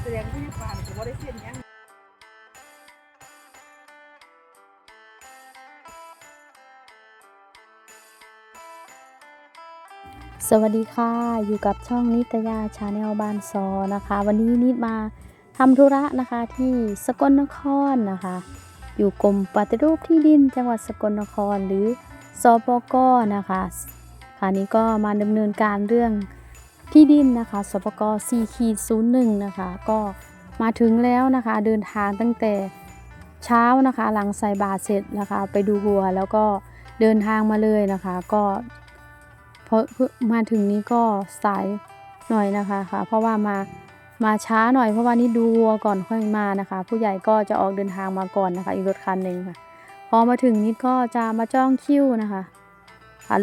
แสดงว่าที่ผ่านผมว่าได้เส้นยังสวัสดีค่ะ อยู่กับช่องนิตยาชาแนลบานซอนะคะ วันนี้นิดมาทำธุระนะคะที่สกลนครนะคะ อยู่กรมปฏิรูปที่ดินจังหวัดสกลนครหรือสปกนะคะ ค่ะนี้ก็มาดำเนินการเรื่องที่ดินนะคะสปก4ขีด01นะคะก็มาถึงแล้วนะคะเดินทางตั้งแต่เช้านะคะ หลังใส่บาตรเสร็จนะคะ ไปดูวัวแล้วก็เดินทางมาเลยนะคะ ก็เพราะเพิ่งมาถึงนี้ก็สายหน่อยนะคะค่ะ เพราะว่ามามาช้าหน่อยเพราะว่านี่ดูวัวก่อนค่อยมานะคะ ผู้ใหญ่ก็จะออกเดินทางมาก่อนนะคะ อีกรถคันหนึ่งค่ะ พอมาถึงนี่ก็จะมาจ้องคิวนะคะ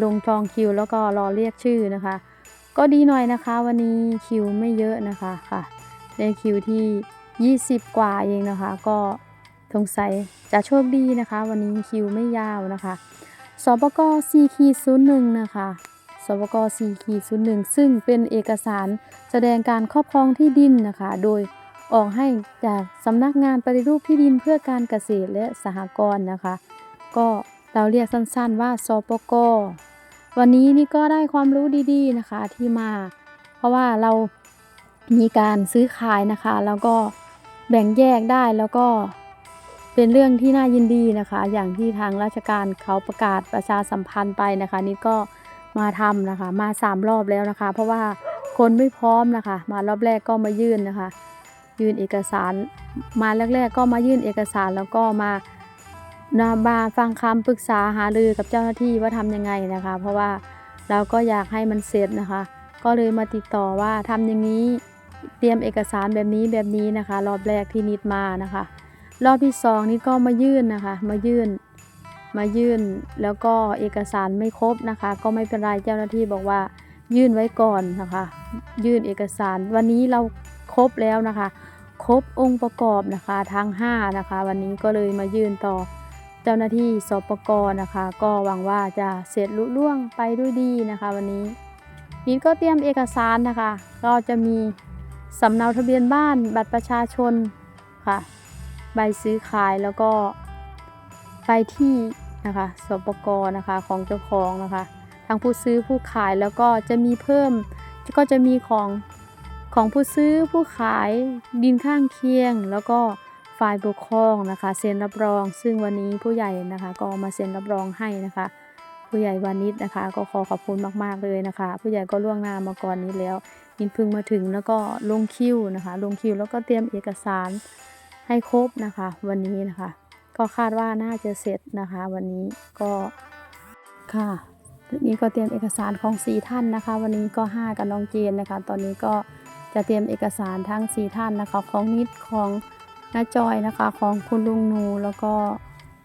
ลงจองคิวแล้วก็รอเรียกชื่อนะคะ ก็ดีหน่อยนะคะ วันนี้คิวไม่เยอะนะคะค่ะได้คิวที่ 20 กว่าเองนะคะ ก็สงสัยจะโชคดีนะคะ วันนี้คิวไม่ยาวนะคะสปก4ขีด01นะคะสวก4ขีด01ซึ่งเป็นเอกสารแสดงการครอบครองที่ดินนะคะ โดยออกให้จากสำนักงานปฏิรูปที่ดินเพื่อการเกษตรและสหกรณ์นะคะ ก็ เราเรียกสั้นๆว่าสปกวันนี้นี่ก็ได้ความรู้ดีๆนะคะที่มา เพราะว่าเรามีการซื้อขายนะคะ แล้วก็แบ่งแยกได้แล้วก็เป็นเรื่องที่น่ายินดีนะคะ อย่างที่ทางราชการเขาประกาศประชาสัมพันธ์ไปนะคะ นี่ก็มาทำนะคะ มาสามรอบแล้วนะคะ เพราะว่าคนไม่พร้อมนะคะ มารอบแรกก็มายื่นนะคะ ยื่นเอกสาร มาแรกๆก็มายื่นเอกสารแล้วก็มา นามาฟังคำปรึกษาหารือกับเจ้าหน้าที่ว่าทำยังไงนะคะ เพราะว่าเราก็อยากให้มันเสร็จนะคะ ก็เลยมาติดต่อว่าทำอย่างนี้เตรียมเอกสารแบบนี้แบบนี้นะคะ รอบแรกที่นิดมานะคะ รอบที่สองนิดก็มายื่นนะคะ มายื่น มายื่นแล้วก็เอกสารไม่ครบนะคะ ก็ไม่เป็นไรเจ้าหน้าที่บอกว่า ยื่นไว้ก่อนนะคะ ยื่นเอกสาร วันนี้เราครบแล้วนะคะ ครบองค์ประกอบนะคะทั้ง5นะคะ วันนี้ก็เลยมายื่นต่อ เจ้าหน้าที่สปกนะคะ ก็หวังว่าจะเสร็จลุล่วงไปด้วยดีนะคะ วันนี้นิดก็เตรียมเอกสารนะคะ ก็จะมีสำเนาทะเบียนบ้านบัตรประชาชนค่ะ ใบซื้อขายแล้วก็ไปที่นะคะสปกนะคะของเจ้าของนะคะทั้งผู้ซื้อผู้ขายแล้วก็จะมีเพิ่มก็จะมีของของผู้ซื้อผู้ขายดินข้างเคียง แล้วก็ ฝ่ายปกครองนะคะ เซ็นรับรอง ซึ่งวันนี้ผู้ใหญ่นะคะ ก็มาเซ็นรับรองให้นะคะ ผู้ใหญ่วานิชนะคะ ก็ขอขอบคุณมากๆเลยนะคะ ผู้ใหญ่ก็ล่วงหน้ามาก่อนนี้แล้วมินพึ่งมาถึงแล้วก็ลงคิวนะคะ ลงคิวแล้วก็เตรียมเอกสารให้ครบนะคะ วันนี้นะคะ ก็คาดว่าน่าจะเสร็จนะคะ วันนี้ก็ค่ะนี่ก็เตรียมเอกสารของสีท่านนะคะ วันนี้ก็ 5 กับน้องเจนนะคะ ตอนนี้ก็จะเตรียมเอกสารทั้งสีท่านนะคะ ของนิดของ น้าจอยนะคะของคุณลุงนูแล้วก็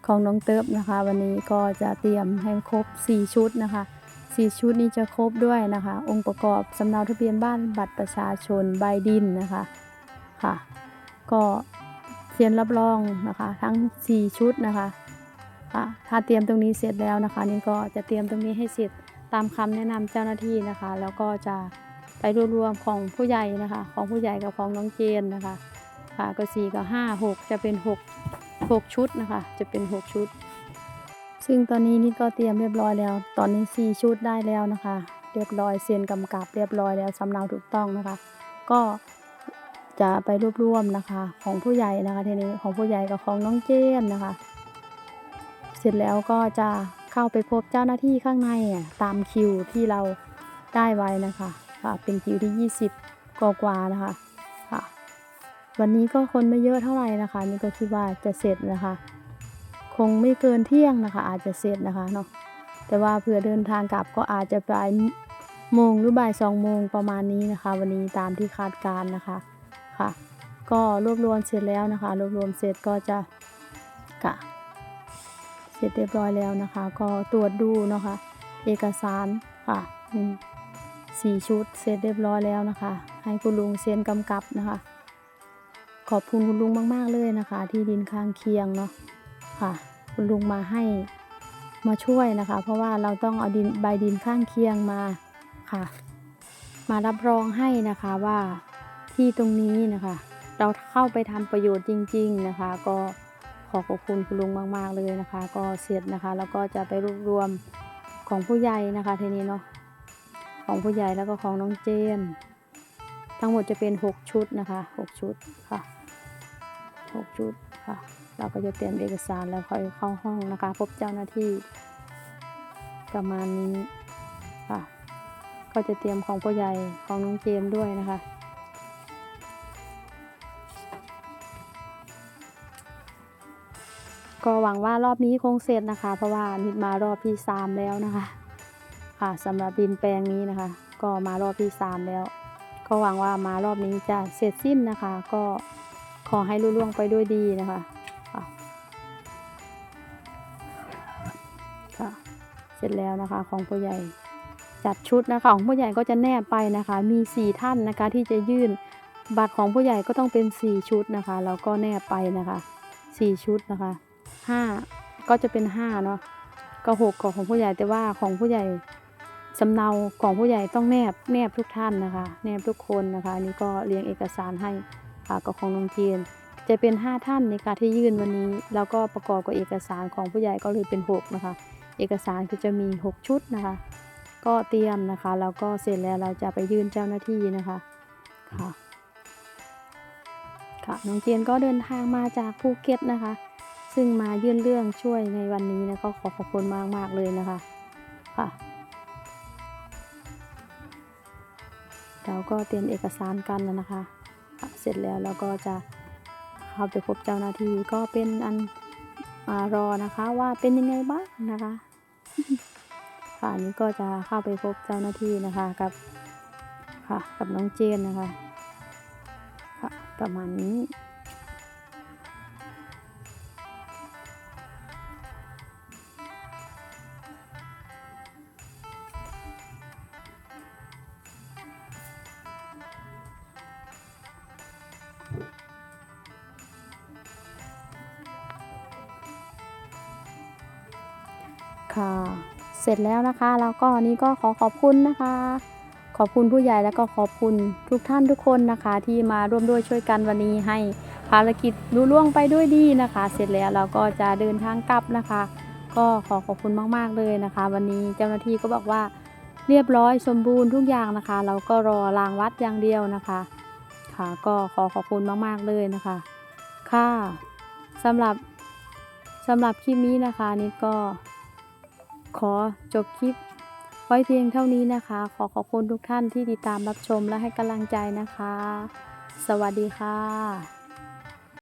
ของน้องเติบนะคะ วันนี้ก็จะเตรียมให้ครบ 4 ชุดนะคะ4ชุดนี้จะครบด้วยนะคะ องค์ประกอบสำเนาทะเบียนบ้านบัตรประชาชนใบดินนะคะค่ะ ก็เซ็นรับรองนะคะ ทั้ง 4 ชุดนะคะค่ะถ้าเตรียมตรงนี้เสร็จแล้วนะคะ นี่ก็จะเตรียมตรงนี้ให้เสร็จตามคำแนะนำเจ้าหน้าที่นะคะ แล้วก็จะไปรวบรวมของผู้ใหญ่นะคะ ของผู้ใหญ่กับของน้องเจนนะคะ คะก็สี่กับห้าหกจะเป็นหกหกชุดนะคะ จะเป็นหกชุด ซึ่งตอนนี้นี่ก็เตรียมเรียบร้อยแล้ว ตอนนี้สี่ชุดได้แล้วนะคะ เรียบร้อยเซ็นกำกับเรียบร้อยแล้วสำเนาถูกต้องนะคะ ก็จะไปรวบรวมนะคะ ของผู้ใหญ่นะคะทีนี้ของผู้ใหญ่กับของน้องเจนนะคะ เสร็จแล้วก็จะเข้าไปพบเจ้าหน้าที่ข้างในอะตามคิวที่เราได้ไว้นะคะค่ะเป็นคิวที่ 20กว่ากว่านะคะ วันนี้ก็คนไม่เยอะเท่าไหร่นะคะ นี่ก็คิดว่าจะเสร็จนะคะ คงไม่เกินเที่ยงนะคะ อาจจะเสร็จนะคะเนาะแต่ว่าเผื่อเดินทางกลับก็อาจจะไปโมงหรือบ่ายสองโมงประมาณนี้นะคะ วันนี้ตามที่คาดการณ์นะคะค่ะ ก็รวบรวมเสร็จแล้วนะคะรวบรวมเสร็จก็จะกะเสร็จเรียบร้อยแล้วนะคะ ก็ตรวจดูเนาะคะ เอกสารค่ะสี่ชุดเสร็จเรียบร้อยแล้วนะคะ ให้คุณลุงเซ็นกำกับนะคะ ขอบคุณคุณลุงมาก ๆ เลยนะคะ ที่ดินข้างเคียงเนาะค่ะ คุณลุงมาให้มาช่วยนะคะ เพราะว่าเราต้องเอาดินใบดินข้างเคียงมาค่ะ มารับรองให้นะคะว่าที่ตรงนี้นะคะ เราเข้าไปทำประโยชน์จริง ๆนะคะ ก็ขอขอบคุณคุณลุงมาก ๆ เลยนะคะ ก็เสร็จนะคะ แล้วก็จะไปรวบรวมของผู้ใหญ่นะคะทีนี้เนาะของผู้ใหญ่แล้วก็ของน้องเจน ทั้งหมดจะเป็น 6 ชุดนะคะ 6 ชุดค่ะ 6 ชุดค่ะ เราก็จะเตรียมเอกสารแล้วค่อยเข้าห้องนะคะ พบเจ้าหน้าที่ประมาณนี้ค่ะ ก็จะเตรียมของผู้ใหญ่ของน้องเจมด้วยนะคะก็หวังว่ารอบนี้คงเสร็จนะคะ เพราะว่านิดมารอบที่สามแล้วนะคะ ค่ะสำหรับดินแปลงนี้นะคะ ก็มารอบที่สามแล้ว ก็หวังว่ามารอบนี้จะเสร็จสิ้นนะคะ ก็ ขอให้ลุล่วงไปด้วยดีนะคะค่ะ เสร็จแล้วนะคะของผู้ใหญ่จัดชุดนะคะของผู้ใหญ่ก็จะแนบไปนะคะ มีสี่ท่านนะคะที่จะยื่นบัตรของผู้ใหญ่ก็ต้องเป็นสี่ชุดนะคะแล้วก็แนบไปนะคะสี่ชุดนะคะห้าก็จะเป็นห้าเนาะก็หกของของผู้ใหญ่แต่ว่าของผู้ใหญ่สำเนาของผู้ใหญ่ต้องแนบแนบทุกท่านนะคะ แนบทุกคนนะคะอันนี่ก็เรียงเอกสารให้ ค่ะก็ของน้องเทียน จะเป็น 5 ท่านในการที่ยื่นวันนี้ แล้วก็ประกอบกับเอกสารของผู้ใหญ่ก็เลยเป็น 6 นะคะ เอกสารคือจะมี 6 ชุดนะคะ ก็เตรียมนะคะแล้วก็เสร็จแล้วเราจะไปยื่นเจ้าหน้าที่นะคะค่ะค่ะน้องเจียนก็เดินทางมาจากภูเก็ตนะคะ ซึ่งมายื่นเรื่องช่วยในวันนี้นะก็ขอขอบคุณมากมากเลยนะคะค่ะเราก็เตรียมเอกสารกันแล้วนะคะ เสร็จแล้วเราก็จะเข้าไปพบเจ้าหน้าที่ก็เป็นอันอรอนะคะว่าเป็นยังไงบ้างนะคะค่ะอันนี้ก็จะเข้าไปพบเจ้าหน้าที่นะคะกับค่ะกับน้องเจนนะคะค่ะประมาณนี้ ค่ะ เสร็จแล้วนะคะแล้วก็อันนี้ก็ขอขอบคุณนะคะ ขอบคุณผู้ใหญ่แล้วก็ขอบคุณทุกท่านทุกคนนะคะ ที่มาร่วมด้วยช่วยกันวันนี้ให้ภารกิจลุล่วงไปด้วยดีนะคะ เสร็จแล้วเราก็จะเดินทางกลับนะคะ ก็ขอขอบคุณมากๆเลยนะคะ วันนี้เจ้าหน้าที่ก็บอกว่าเรียบร้อยสมบูรณ์ทุกอย่างนะคะ เราก็รอรางวัดอย่างเดียวนะคะ ค่ะก็ขอขอบคุณมากๆเลยนะคะ ค่ะสำหรับสำหรับคลิปนี้นะคะนี่ก็ ขอจบคลิปไว้เพียงเท่านี้นะคะ ขอขอบคุณทุกท่านที่ติดตามรับชมและให้กำลังใจนะคะ สวัสดีค่ะ